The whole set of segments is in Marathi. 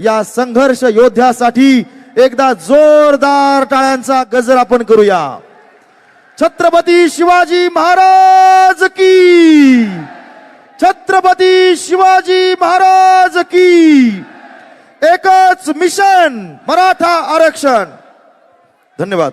या संघर्ष योद्ध्यासाठी एकदा जोरदार टाळ्यांचा गजर आपण करूया. छत्रपती शिवाजी महाराज की छत्रपती शिवाजी महाराज की एकच मिशन मराठा आरक्षण. धन्यवाद.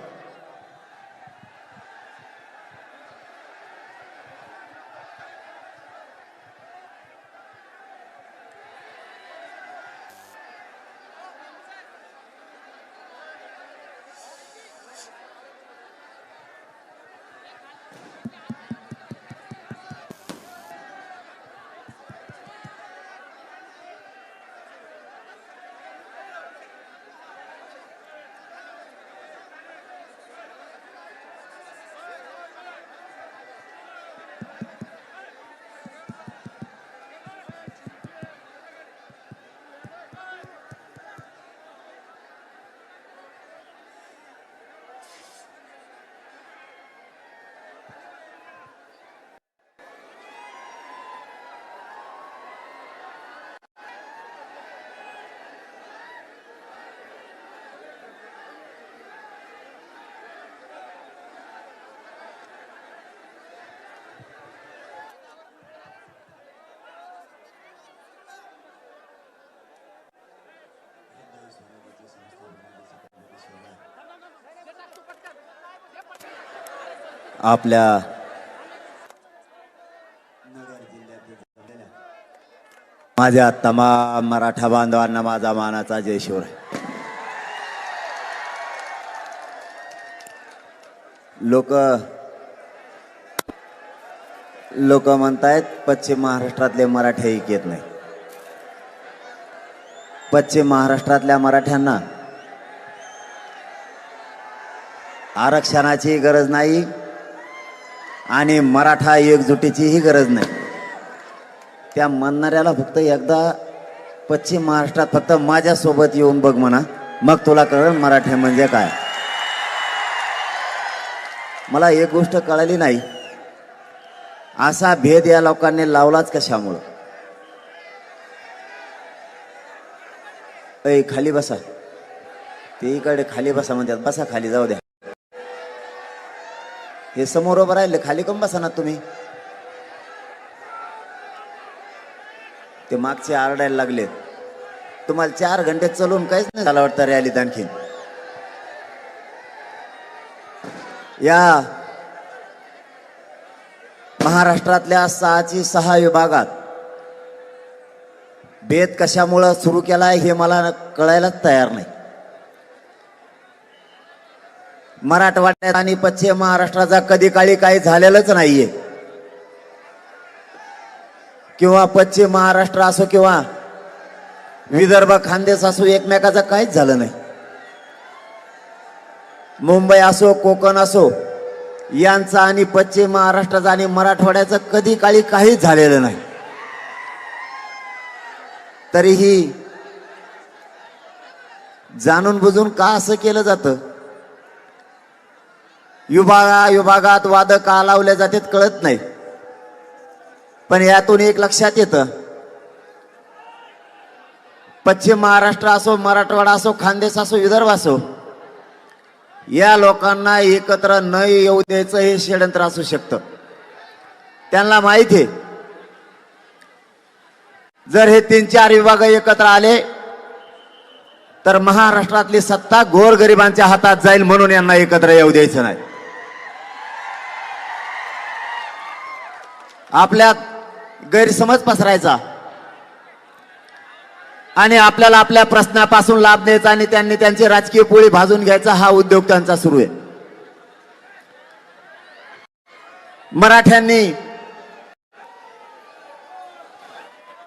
आपल्या माझ्या तमाम मराठा बांधवांना माझा मानाचा जय शिवराय. लोक लोक म्हणतायत पश्चिम महाराष्ट्रातले मराठे एक येत नाही पश्चिम महाराष्ट्रातल्या मराठ्यांना आरक्षणाची गरज नाही आणि मराठा एकजुटीचीही गरज नाही. त्या म्हणणाऱ्याला फक्त एकदा पश्चिम महाराष्ट्रात फक्त माझ्यासोबत येऊन बघ म्हणा. मग तुला कळलं मराठे म्हणजे काय. मला एक गोष्ट कळाली नाही. असा भेद या लोकांनी लावलाच कशामुळं? ऐ खाली बसा. ते इकडे खाली बसा म्हणतात. बसा खाली जाऊ द्या. हे समोर उभं राहिले खाली कम बसा ना तुम्ही? ते मागचे आरडायला लागलेत. तुम्हाला चार घंटे चलून काहीच नाही झालं वाटतं रॅलीत आणखीन. या महाराष्ट्रातल्या सहाची सहा विभागात भेद कशामुळं सुरू केलाय हे मला कळायलाच तयार नाही. मराठवाड्यात आणि पश्चिम महाराष्ट्राचा कधी काळी काही झालेलंच नाहीये. किंवा पश्चिम महाराष्ट्र असो किंवा विदर्भ खानदेश असो एकमेकाचं काहीच झालं नाही. मुंबई असो कोकण असो यांचा आणि पश्चिम महाराष्ट्राचा आणि मराठवाड्याचं कधी काळी काहीच झालेलं नाही. तरीही जाणून बुजून का असं केलं जातं? विभागा विभागात वाद का लावले जातात कळत नाही. पण यातून एक लक्षात येतं. पश्चिम महाराष्ट्र असो मराठवाडा असो खानदेश असो विदर्भ असो या लोकांना एकत्र न येऊ द्यायचं हे षडयंत्र असू शकतं. त्यांना माहिती आहे. जर हे तीन चार विभाग एकत्र आले तर महाराष्ट्रातली सत्ता गोरगरिबांच्या हातात जाईल म्हणून यांना एकत्र येऊ द्यायचं नाही. आपल्यात गैरसमज पसरायचा. आणि आपल्याला आपल्या प्रश्नापासून लाभ द्यायचा आणि त्यांनी त्यांची राजकीय पोळी भाजून घ्यायचा हा उद्योग त्यांचा सुरू आहे. मराठ्यांनी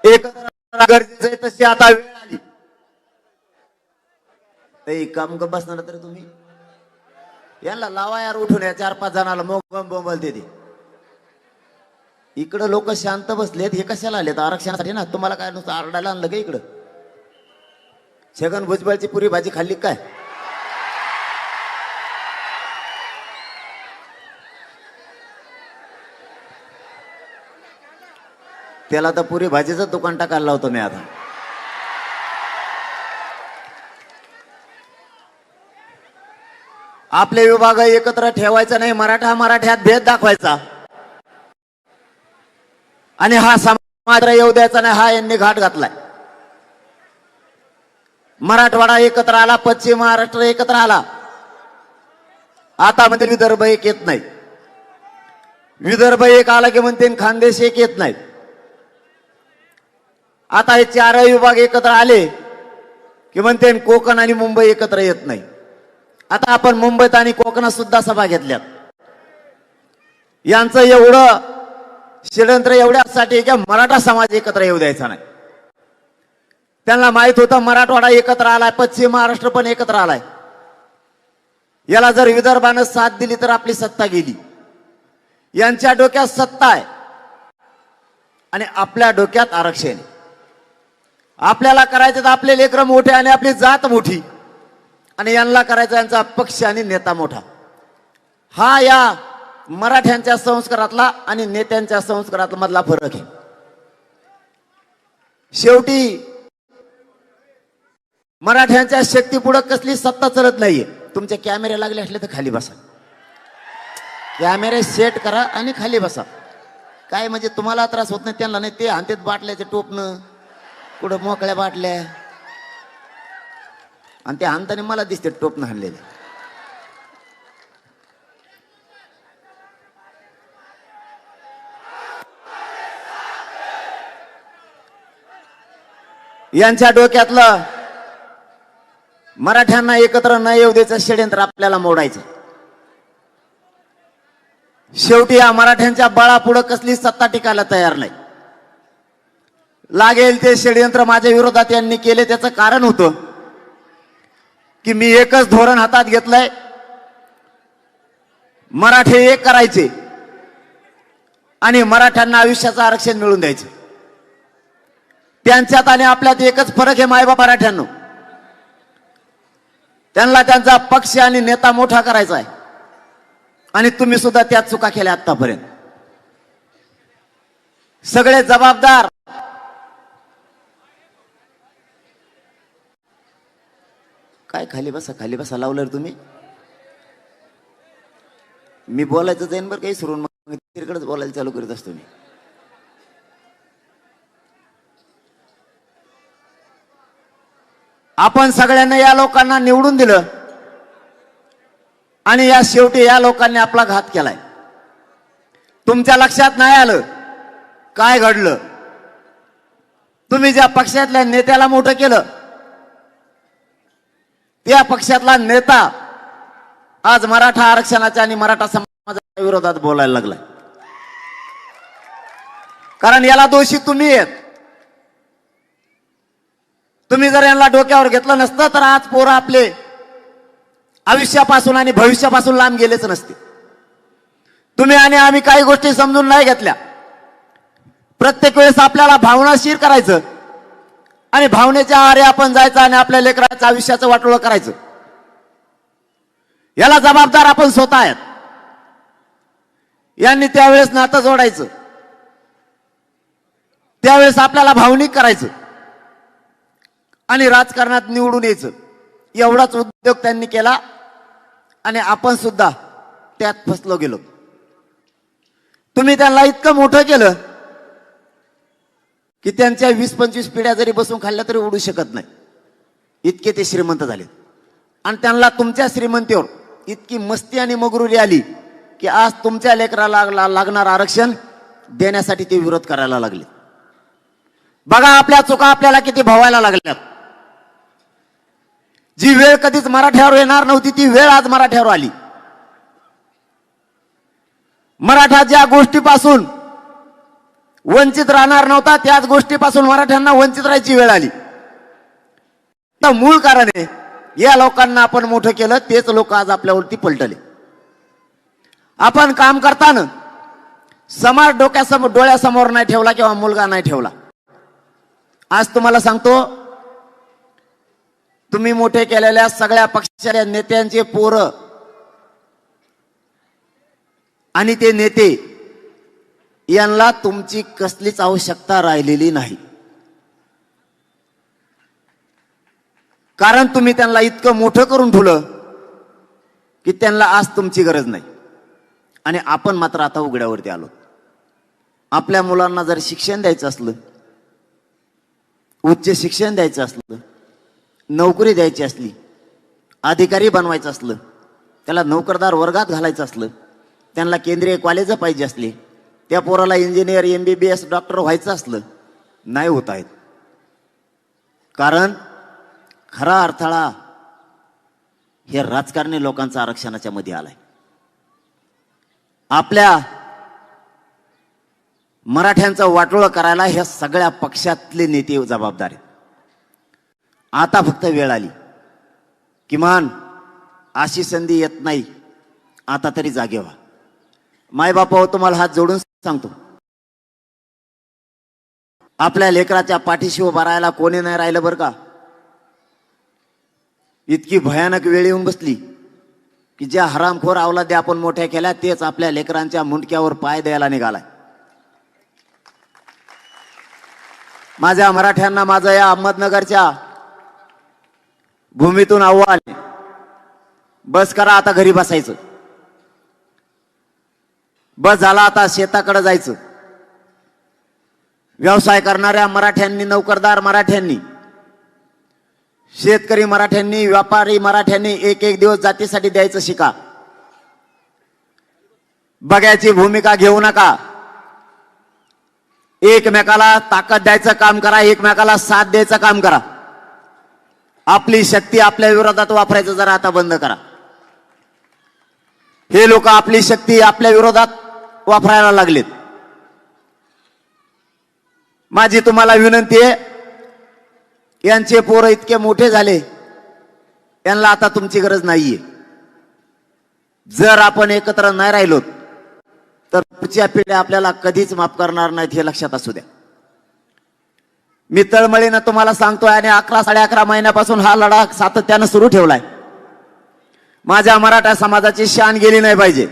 एकत्र गरजेचं आहे तशी आता वेळ आली. ते काम बसणार तर तुम्ही. यांना लावा यार उठून या चार पाच जणाला मोग बोंबलते ते इकडं लोक शांत बसलेत हे कशाला आलेत? आरक्षणासाठी ना? तुम्हाला काय नुसतं आरडायला आणलं का इकडं? छगन भुजबळची पुरी भाजी खाल्ली काय? त्याला तर पुरी भाजीचं दुकान टाकायला लावतो मी आता. आपले विभाग एकत्र ठेवायचा नाही मराठा मराठ्यात भेद दाखवायचा. आणि हा समाज येऊ द्यायचा नाही हा यांनी घाट घातलाय. मराठवाडा एकत्र आला पश्चिम महाराष्ट्र एकत्र आला. आता म्हणते विदर्भ एक येत नाही. विदर्भ एक आला की म्हणते खानदेश एक येत नाही. आता हे चारही विभाग एकत्र आले की म्हणते कोकण आणि मुंबई एकत्र येत नाही. आता आपण मुंबईत आणि कोकणात सुद्धा सभा घेतल्यात. यांचं एवढं षडयंत्र एवढ्यासाठी की मराठा समाज एकत्र येऊ द्यायचा नाही. त्यांना माहीत होतं मराठवाडा एकत्र आलाय पश्चिम महाराष्ट्र पण एकत्र आलाय. याला जर विदर्भानं साथ दिली तर आपली सत्ता गेली. यांच्या डोक्यात सत्ता आहे. आणि आपल्या डोक्यात आरक्षण आपल्याला करायचं तर आपले लेकरं मोठे आणि आपली जात मोठी. आणि यांना करायचा यांचा पक्ष आणि नेता मोठा. हा या मराठ्यांच्या संस्कारातला आणि नेत्यांच्या संस्कारात मधला फरक आहे. शेवटी मराठ्यांच्या शक्ती पुढे कसली सत्ता चलत नाहीये. तुमचे कॅमेरे लागले असले तर खाली बसा. कॅमेरे सेट करा आणि खाली बसा. काय म्हणजे तुम्हाला त्रास होत नाही त्यांना नाही ते आणतात बाटल्याचे टोपणं. कुठं मोकळ्या बाटल्या. आणि ते आणताना मला दिसते टोपणं हाणलेले. यांच्या डोक्यातलं मराठ्यांना एकत्र न येऊ द्यायचं षडयंत्र आपल्याला मोडायचं. शेवटी या मराठ्यांच्या बळापुढं कसली सत्ता टिकायला तयार नाही. लागेल ते षडयंत्र माझ्या विरोधात यांनी केले त्याचं कारण होतं की मी एकच धोरण हातात घेतलंय. मराठे एक करायचे आणि मराठ्यांना आयुष्याचं आरक्षण मिळून द्यायचं. त्यांच्यात आणि आपल्यात एकच फरक आहे मायबा मराठ्यांनो. त्यांना त्यांचा पक्ष आणि नेता मोठा करायचा आहे. आणि तुम्ही सुद्धा त्यात चुका केल्या आतापर्यंत सगळे जबाबदार. काय खाली बसा खाली बसा लावलं तुम्ही? मी बोलायचं जाईन बरं काही सुरून मग तिकडेच बोलायला चालू करत असतो मी. आपण सगळ्यांना या लोकांना निवडून दिलं. आणि या शेवटी या लोकांनी आपला घात केलाय. तुमच्या लक्षात नाही आलं? काय घडलं? तुम्ही ज्या पक्षातल्या नेत्याला मोठं केलं त्या पक्षातला नेता आज मराठा आरक्षणाच्या आणि मराठा समाजाच्या विरोधात बोलायला लागलाय. कारण याला दोषी तुम्ही आहेत. तुम्ही जर यांना डोक्यावर घेतलं नसतं तर आज पोरं आपले आयुष्यापासून आणि भविष्यापासून लांब गेलेच नसते. तुम्ही आणि आम्ही काही गोष्टी समजून नाही घेतल्या. प्रत्येक वेळेस आपल्याला भावनाशीर करायचं आणि भावनेच्या आहारे आपण जायचं आणि आपल्या लेकराचं आयुष्याचं वाटोळं करायचं. याला जबाबदार आपण स्वतः आहेत. यांनी त्यावेळेस नातं जोडायचं. त्यावेळेस आपल्याला भावनिक करायचं. आणि राजकारणात निवडून यायचं. एवढाच उद्योग त्यांनी केला आणि आपण सुद्धा त्यात फसलो गेलो. तुम्ही त्यांना इतकं मोठं केलं की त्यांच्या वीस पंचवीस पिढ्या जरी बसून खाल्ल्या तरी उडू शकत नाही. इतके ते श्रीमंत झाले आणि त्यांना तुमच्या श्रीमंतीवर इतकी मस्ती आणि मगरुरी आली की आज तुमच्या लेकराला ला- लागणार आरक्षण देण्यासाठी ते विरोध करायला लागले. बघा आपल्या चुका आपल्याला किती भवायला लागल्यात. जी वेळ कधीच मराठ्यावर येणार नव्हती ती वेळ आज मराठ्यावर आली. मराठा ज्या गोष्टीपासून वंचित राहणार नव्हता त्याच गोष्टीपासून मराठ्यांना वंचित राहायची वेळ आली. तर मूळ कारण आहे या लोकांना आपण मोठं केलं तेच लोक आज आपल्यावरती पलटले. आपण काम करताना समाज डोक्यासमोर डोळ्यासमोर नाही ठेवला किंवा मुलगा नाही ठेवला. आज तुम्हाला सांगतो तुम्ही मोठे केलेल्या सगळ्या पक्षाच्या नेत्यांचे पोरं आणि ते नेते यांना तुमची कसलीच आवश्यकता राहिलेली नाही. कारण तुम्ही त्यांना इतकं मोठं करून ठेवलं की त्यांना आज तुमची गरज नाही. आणि आपण मात्र आता उघड्यावरती आलो. आपल्या मुलांना जर शिक्षण द्यायचं असलं उच्च शिक्षण द्यायचं असलं नोकरी द्यायची असली अधिकारी बनवायचं असलं त्याला नोकरदार वर्गात घालायचं असलं त्यांना केंद्रीय कॉलेजं पाहिजे असले त्या पोराला engineer M B B S doctor व्हायचं असलं नाही होत आहेत. कारण खरा अडथळा हे राजकारणी लोकांचा आरक्षणाच्या मध्ये आलाय. आपल्या मराठ्यांचं वाटोळं करायला ह्या सगळ्या पक्षातले नेते जबाबदार आहेत. आता फक्त वेळ आली. किमान अशी संधी येत नाही. आता तरी जागे व्हा. मायबापावर तुम्हाला हात जोडून सांगतो. आपल्या लेकराच्या पाठीशी उभा राहायला कोणी नाही राहिलं बरं का? इतकी भयानक वेळ येऊन बसली की ज्या हरामखोर अवलाद्या आपण मोठ्या केल्या तेच आपल्या लेकरांच्या मुंडक्यावर पाय द्यायला निघालाय. माझ्या मराठ्यांना माझं या अहमदनगरच्या भूमीतून आव्हान आले बस करा आता घरी बसायचं. बस झाला आता शेताकडे जायचं. व्यवसाय करणाऱ्या मराठ्यांनी नोकरदार मराठ्यांनी शेतकरी मराठ्यांनी व्यापारी मराठ्यांनी एक एक दिवस जातीसाठी द्यायचं शिका. बघ्याची भूमिका घेऊ नका. एकमेकाला ताकद द्यायचं काम करा एकमेकाला साथ द्यायचं काम करा. आपली शक्ती आपल्या विरोधात वापरायचं जरा आता बंद करा. हे लोक आपली शक्ती आपल्या विरोधात वापरायला लागलेत. माझी तुम्हाला विनंती आहे यांचे पोरं इतके मोठे झाले यांना आता तुमची गरज नाहीये. जर आपण एकत्र नाही राहिलो तर पुढच्या पिढ्या आपल्याला कधीच माफ करणार नाहीत हे लक्षात असू द्या. मी तळमळीनं तुम्हाला सांगतोय आणि अकरा साडे अकरा महिन्यापासून हा लढा सातत्यानं सुरू ठेवलाय. माझ्या मराठा समाजाची शान गेली नाही पाहिजे.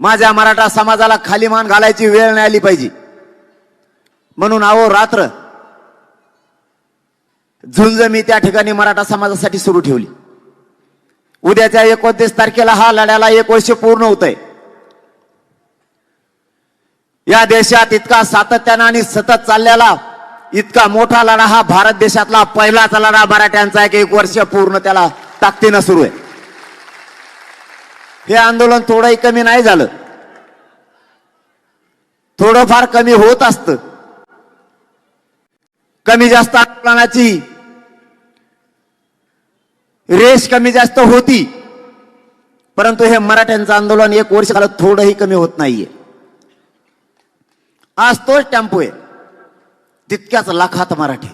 माझ्या मराठा समाजाला खाली मान घालायची वेळ नाही आली पाहिजे. म्हणून आहो रात्र झुंज मी त्या ठिकाणी मराठा समाजासाठी सुरू ठेवली. उद्याच्या एकोणतीस तारखेला हा लढ्याला एक वर्ष पूर्ण होत आहे या देशात इतका सातत्यानं आणि सतत चाललेला इतका मोठा लढा हा भारत देशातला पहिलाच लढा मराठ्यांचा एक एक वर्ष पूर्ण त्याला ताकदीनं सुरू आहे. हे आंदोलन थोडंही कमी नाही झालं. थोडंफार कमी होत असत. कमी जास्त आंदोलनाची रेस कमी जास्त होती. परंतु हे मराठ्यांचं आंदोलन एक वर्ष झालं थोडंही कमी होत नाहीये. आज तोच टेम्पो आहे. तितक्याच लाखात मराठी.